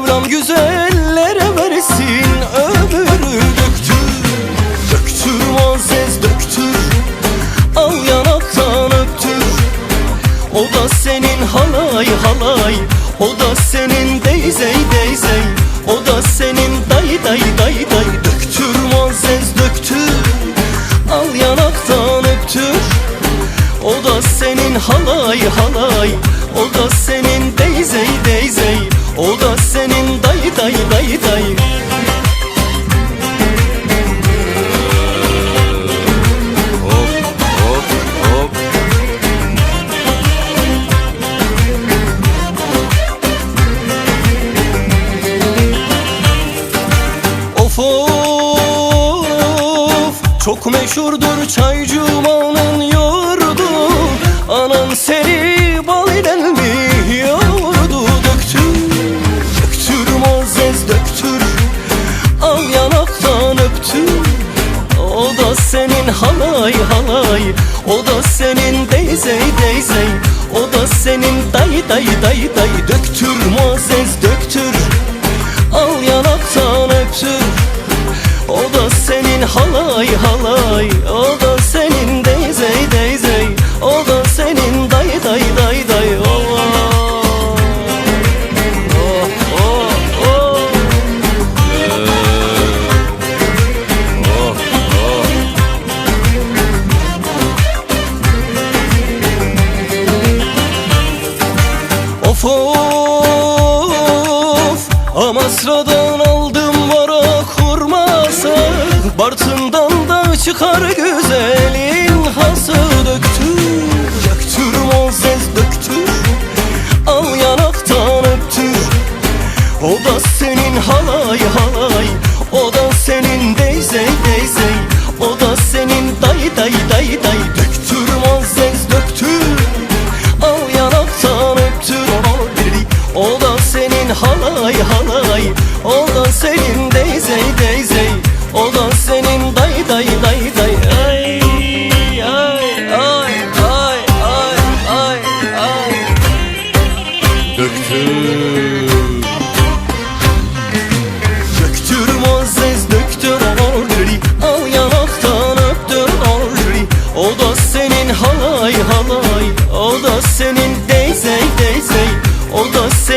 Mevlam güzellere versin. Ömürü Döktür, döktür muazzez döktür. Al yanaktan öptür. O da senin halay halay. O da senin deyzey deyzey. O da senin day day day day. Döktür muazzez döktür. Al yanaktan öptür. O da senin halay halay O da senin deyzey deyzey O da senin day day day day. Of of Çok meşhurdur çaycumanın senin halay halay O da senin deyzey deyzey O da senin day day day day Döktür muazzez döktür Al yanaktan öptür. O da senin halay halay O da Of of Amasra'dan aldım varak hurması Bartın'dan da çıkar güzelin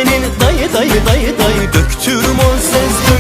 senin. Dayı dayı dayı dayı Döktürüm o sesini